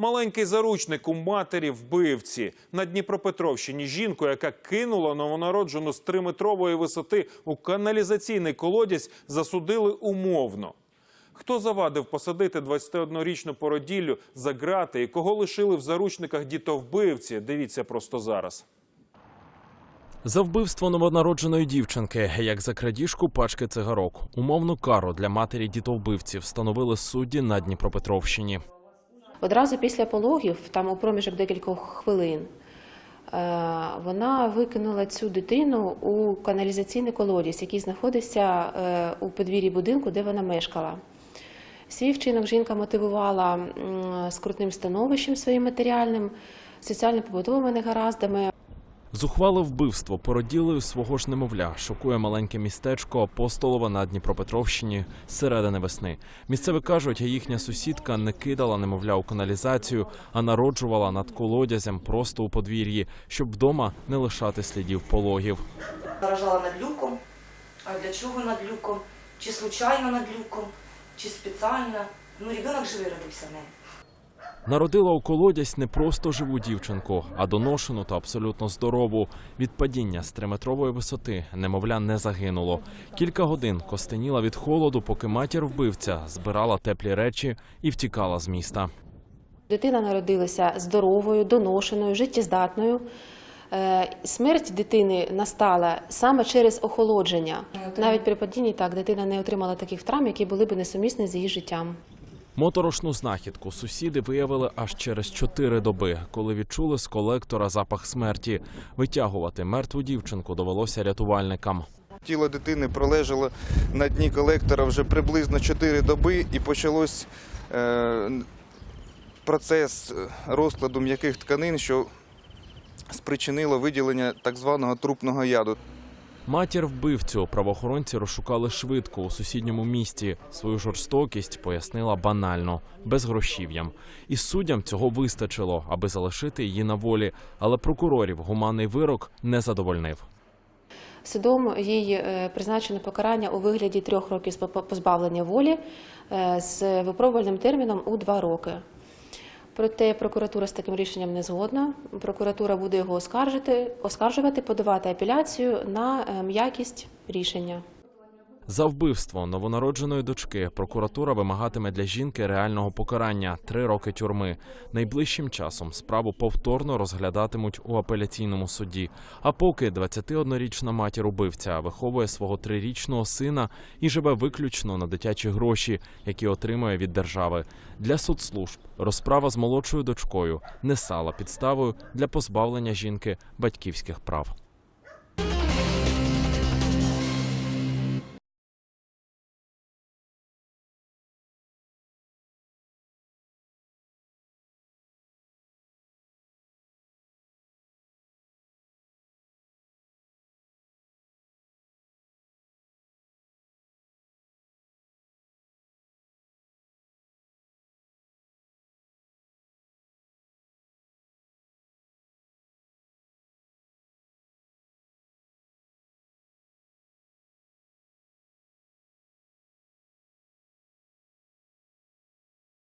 Маленький заручник у матері вбивці на Дніпропетровщині. Жінку, яка кинула новонароджену з триметрової висоти у каналізаційний колодязь, засудили умовно. Хто завадив посадити 21-річну породіллю за грати і кого лишили в заручниках дітовбивці? Дивіться просто зараз. За вбивство новонародженої дівчинки, як за крадіжку пачки цигарок, умовну кару для матері дітовбивців встановили судді на Дніпропетровщині. Одразу після пологів, там у проміжок декількох хвилин, е, вона викинула цю дитину у каналізаційний колодязь, який знаходився е, у подвір'ї будинку, де вона мешкала. Свій вчинок жінка мотивувала скрутним становищем своїм матеріальним, соціально-побутовими негараздами. Зухвале вбивство породілою свого ж немовля шокує маленьке містечко Апостолова на Дніпропетровщині з середини весни. Місцеві кажуть, їхня сусідка не кидала немовля у каналізацію, а народжувала над колодязем просто у подвір'ї, щоб вдома не лишати слідів пологів. Заражала над люком. А для чого над люком? Чи случайно над люком, чи спеціально. Ну, ребенок живий родився в неї. Народила у колодязь не просто живу дівчинку, а доношену та абсолютно здорову. Від падіння з триметрової висоти немовля не загинуло. Кілька годин костеніла від холоду, поки матір вбивця збирала теплі речі і втікала з міста. Дитина народилася здоровою, доношеною, життєздатною. Е, Смерть дитини настала саме через охолодження. Навіть при падінні так дитина не отримала таких травм, які були б несумісні з її життям. Моторошну знахідку сусіди виявили аж через чотири доби, коли відчули з колектора запах смерті. Витягувати мертву дівчинку довелося рятувальникам. Тіло дитини пролежало на дні колектора вже приблизно 4 доби і почалось е, процес е, розкладу м'яких тканин, що спричинило виділення так званого трупного яду. Матір вбивцю правоохоронці розшукали швидко у сусідньому місті. Свою жорстокість пояснила банально, безгрошів'ям. І суддям цього вистачило, аби залишити її на волі. Але прокурорів гуманний вирок не задовольнив. Судом їй е, призначено покарання у вигляді трьох років позбавлення волі е, з випробувальним терміном у два роки. Проте прокуратура з таким рішенням не згодна. Прокуратура буде його оскаржити, оскаржувати, подавати апеляцію на е, м'якість рішення. За вбивство новонародженої дочки прокуратура вимагатиме для жінки реального покарання три роки тюрми. Найближчим часом справу повторно розглядатимуть у апеляційному суді. А поки 21-річна матір убивця виховує свого трирічного сина і живе виключно на дитячі гроші, які отримує від держави. Для соцслужб розправа з молодшою дочкою не стала підставою для позбавлення жінки батьківських прав.